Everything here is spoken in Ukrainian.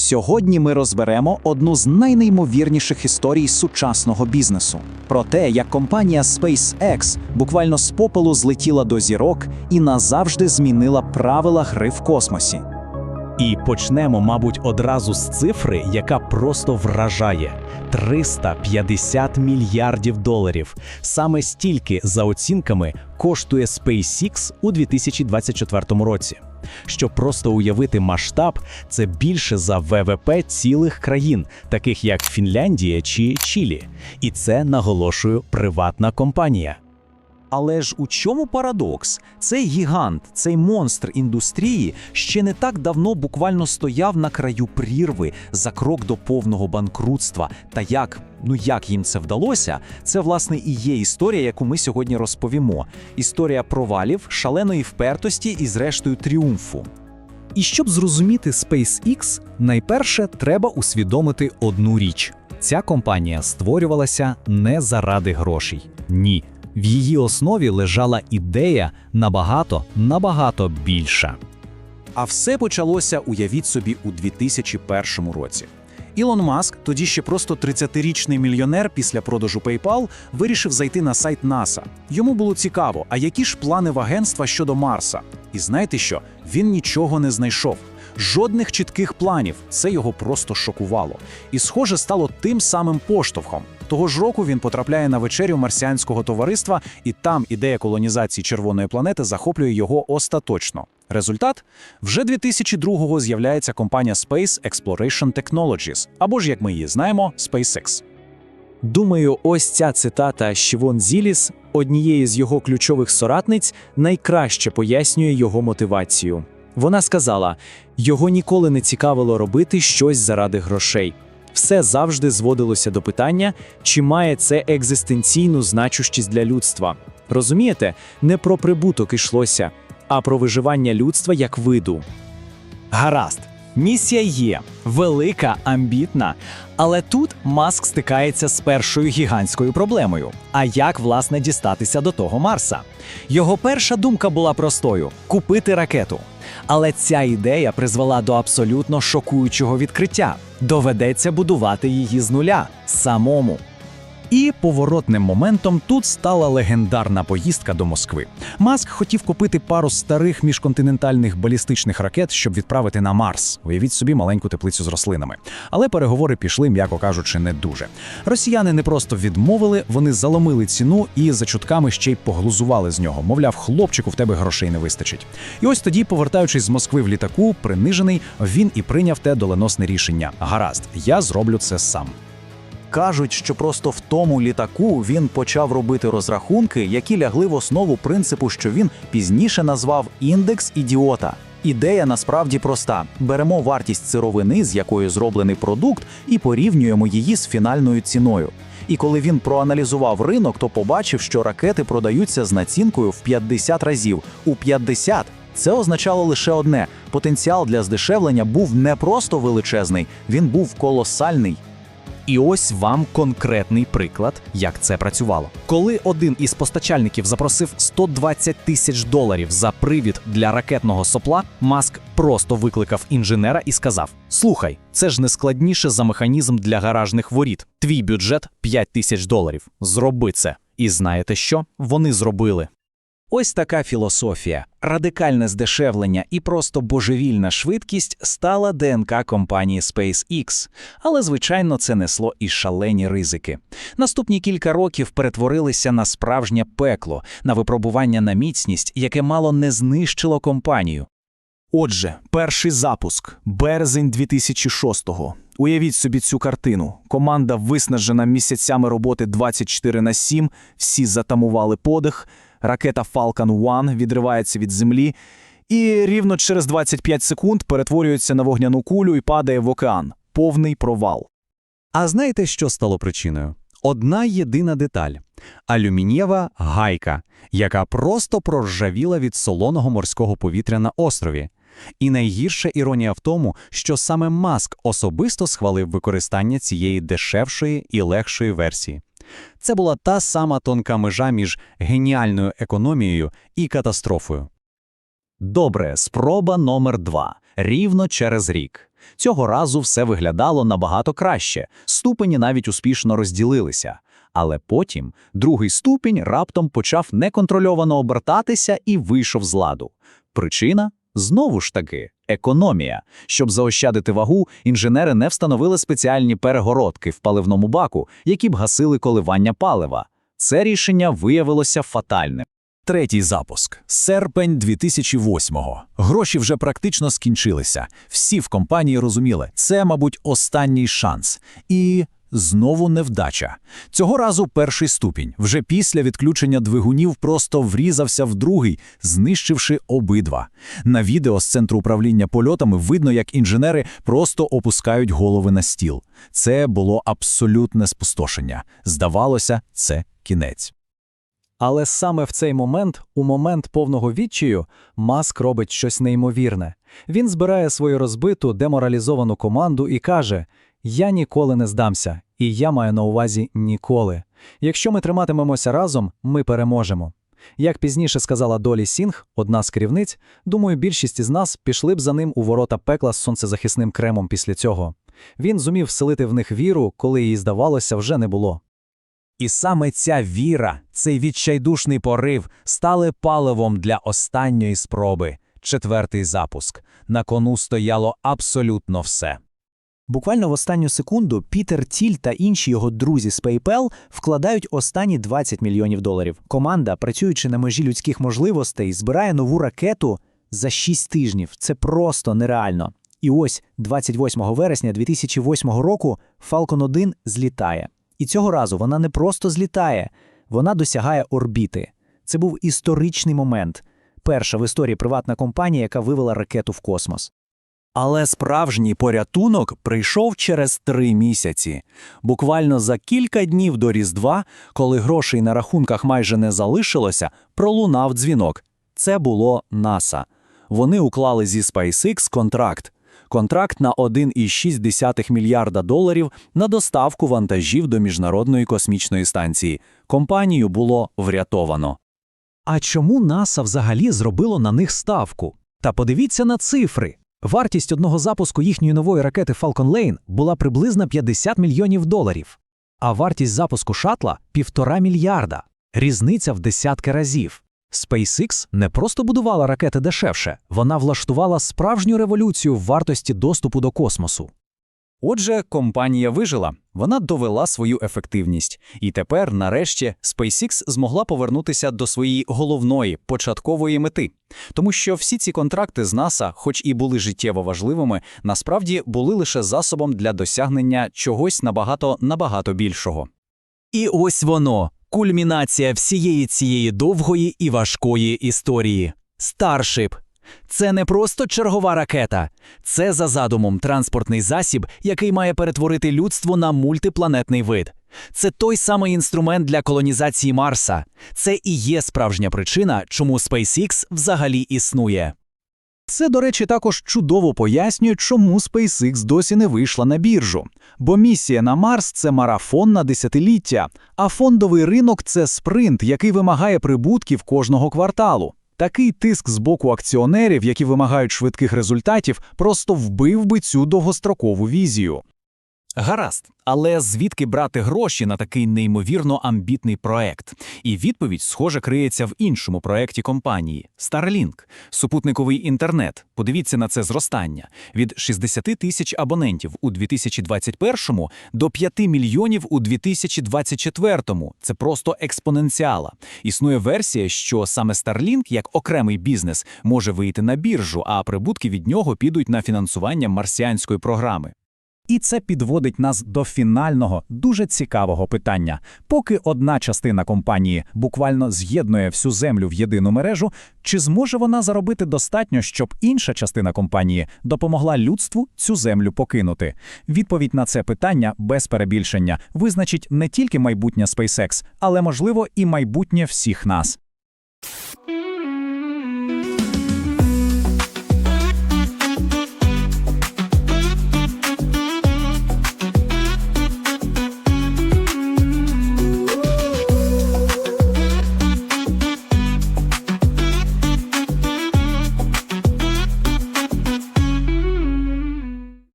Сьогодні ми розберемо одну з найнеймовірніших історій сучасного бізнесу про те, як компанія SpaceX буквально з попелу злетіла до зірок і назавжди змінила правила гри в космосі. І почнемо, мабуть, одразу з цифри, яка просто вражає: 350 мільярдів доларів. Саме стільки, за оцінками, коштує SpaceX у 2024 році. Щоб просто уявити масштаб, це більше за ВВП цілих країн, таких як Фінляндія чи Чилі. І це наголошую приватна компанія. Але ж у чому парадокс? Цей гігант, цей монстр індустрії ще не так давно буквально стояв на краю прірви за крок до повного банкрутства. Та як, ну як їм це вдалося? Це власне і є історія, яку ми сьогодні розповімо. Історія провалів, шаленої впертості і, зрештою, тріумфу. І щоб зрозуміти SpaceX, найперше треба усвідомити одну річ: ця компанія створювалася не заради грошей. Ні. В її основі лежала ідея набагато, набагато більша. А все почалося, уявіть собі, у 2001 році. Ілон Маск, тоді ще просто 30-річний мільйонер після продажу PayPal, вирішив зайти на сайт НАСА. Йому було цікаво, а які ж плани в агентства щодо Марса? І знаєте що? Він нічого не знайшов. Жодних чітких планів. Це його просто шокувало. І, схоже, стало тим самим поштовхом. Того ж року він потрапляє на вечерю марсіанського товариства, і там ідея колонізації червоної планети захоплює його остаточно. Результат вже 2002-го з'являється компанія Space Exploration Technologies, або ж як ми її знаємо, SpaceX. Думаю, ось ця цитата Шівон Зіліс, однієї з його ключових соратниць, найкраще пояснює його мотивацію. Вона сказала: його ніколи не цікавило робити щось заради грошей. Все завжди зводилося до питання, чи має це екзистенційну значущість для людства. Розумієте, не про прибуток ішлося, а про виживання людства як виду. Гаразд, місія є велика, амбітна. Але тут Маск стикається з першою гігантською проблемою. А як власне дістатися до того Марса? Його перша думка була простою купити ракету. Але ця ідея призвела до абсолютно шокуючого відкриття. Доведеться будувати її з нуля самому. І поворотним моментом тут стала легендарна поїздка до Москви. Маск хотів купити пару старих міжконтинентальних балістичних ракет, щоб відправити на Марс. Уявіть собі маленьку теплицю з рослинами. Але переговори пішли, м'яко кажучи, не дуже. Росіяни не просто відмовили, вони заломили ціну і за чутками ще й поглузували з нього. Мовляв, хлопчику, в тебе грошей не вистачить. І ось тоді, повертаючись з Москви в літаку, принижений, він і прийняв те доленосне рішення: гаразд, я зроблю це сам. Кажуть, що просто в тому літаку він почав робити розрахунки, які лягли в основу принципу, що він пізніше назвав індекс ідіота. Ідея насправді проста: беремо вартість сировини, з якої зроблений продукт, і порівнюємо її з фінальною ціною. І коли він проаналізував ринок, то побачив, що ракети продаються з націнкою в 50 разів. У 50 це означало лише одне: потенціал для здешевлення був не просто величезний, він був колосальний. І ось вам конкретний приклад, як це працювало. Коли один із постачальників запросив 120 тисяч доларів за привід для ракетного сопла, Маск просто викликав інженера і сказав: Слухай, це ж не складніше за механізм для гаражних воріт. Твій бюджет 5 тисяч доларів. Зроби це. І знаєте що? Вони зробили. Ось така філософія, радикальне здешевлення і просто божевільна швидкість стала ДНК компанії SpaceX. Але, звичайно, це несло і шалені ризики. Наступні кілька років перетворилися на справжнє пекло, на випробування на міцність, яке мало не знищило компанію. Отже, перший запуск березень 2006-го. Уявіть собі цю картину. Команда виснажена місяцями роботи 24 на 7, всі затамували подих. Ракета Falcon 1 відривається від землі і рівно через 25 секунд перетворюється на вогняну кулю і падає в океан. Повний провал. А знаєте, що стало причиною? Одна єдина деталь алюмінієва гайка, яка просто проржавіла від солоного морського повітря на острові. І найгірша іронія в тому, що саме Маск особисто схвалив використання цієї дешевшої і легшої версії. Це була та сама тонка межа між геніальною економією і катастрофою. Добре, спроба номер два. Рівно через рік. Цього разу все виглядало набагато краще, ступені навіть успішно розділилися. Але потім другий ступінь раптом почав неконтрольовано обертатися і вийшов з ладу. Причина знову ж таки економія. Щоб заощадити вагу, інженери не встановили спеціальні перегородки в паливному баку, які б гасили коливання палива. Це рішення виявилося фатальним. Третій запуск. Серпень 2008-го. Гроші вже практично скінчилися. Всі в компанії розуміли, це, мабуть, останній шанс. І знову невдача. Цього разу перший ступінь. Вже після відключення двигунів просто врізався в другий, знищивши обидва. На відео з центру управління польотами видно, як інженери просто опускають голови на стіл. Це було абсолютне спустошення. Здавалося, це кінець. Але саме в цей момент, у момент повного відчаю, Маск робить щось неймовірне. Він збирає свою розбиту, деморалізовану команду і каже: Я ніколи не здамся, і я маю на увазі ніколи. Якщо ми триматимемося разом, ми переможемо. Як пізніше сказала Долі Сінг, одна з керівниць, думаю, більшість із нас пішли б за ним у ворота пекла з сонцезахисним кремом після цього. Він зумів вселити в них віру, коли їй здавалося, вже не було. І саме ця віра, цей відчайдушний порив стали паливом для останньої спроби. Четвертий запуск. На кону стояло абсолютно все. Буквально в останню секунду Пітер Тіль та інші його друзі з PayPal вкладають останні 20 мільйонів доларів. Команда, працюючи на межі людських можливостей, збирає нову ракету за 6 тижнів. Це просто нереально. І ось 28 вересня 2008 року Falcon 1 злітає. І цього разу вона не просто злітає, вона досягає орбіти. Це був історичний момент. Перша в історії приватна компанія, яка вивела ракету в космос. Але справжній порятунок прийшов через три місяці. Буквально за кілька днів до Різдва, коли грошей на рахунках майже не залишилося, пролунав дзвінок. Це було НАСА. Вони уклали зі SpaceX контракт. Контракт на 1,6 мільярда доларів на доставку вантажів до Міжнародної космічної станції. Компанію було врятовано. А чому НАСА взагалі зробило на них ставку? Та подивіться на цифри. Вартість одного запуску їхньої нової ракети Falcon Lane була приблизно 50 мільйонів доларів, а вартість запуску шатла півтора мільярда. Різниця в десятки разів. SpaceX не просто будувала ракети дешевше, вона влаштувала справжню революцію в вартості доступу до космосу. Отже, компанія вижила, вона довела свою ефективність. І тепер, нарешті, SpaceX змогла повернутися до своєї головної початкової мети. Тому що всі ці контракти з НАСА, хоч і були життєво важливими, насправді були лише засобом для досягнення чогось набагато набагато більшого. І ось воно кульмінація всієї цієї довгої і важкої історії. Старшип. Це не просто чергова ракета, це за задумом транспортний засіб, який має перетворити людство на мультипланетний вид. Це той самий інструмент для колонізації Марса. Це і є справжня причина, чому SpaceX взагалі існує. Це, до речі, також чудово пояснює, чому SpaceX досі не вийшла на біржу. Бо місія на Марс це марафон на десятиліття, а фондовий ринок це спринт, який вимагає прибутків кожного кварталу. Такий тиск з боку акціонерів, які вимагають швидких результатів, просто вбив би цю довгострокову візію. Гаразд, але звідки брати гроші на такий неймовірно амбітний проект? І відповідь, схоже, криється в іншому проекті компанії Starlink – супутниковий інтернет. Подивіться на це зростання від 60 тисяч абонентів у 2021 до 5 мільйонів у 2024. Це просто експоненціала. Існує версія, що саме Starlink як окремий бізнес може вийти на біржу, а прибутки від нього підуть на фінансування марсіанської програми. І це підводить нас до фінального, дуже цікавого питання. Поки одна частина компанії буквально з'єднує всю землю в єдину мережу, чи зможе вона заробити достатньо, щоб інша частина компанії допомогла людству цю землю покинути? Відповідь на це питання без перебільшення визначить не тільки майбутнє SpaceX, але можливо і майбутнє всіх нас.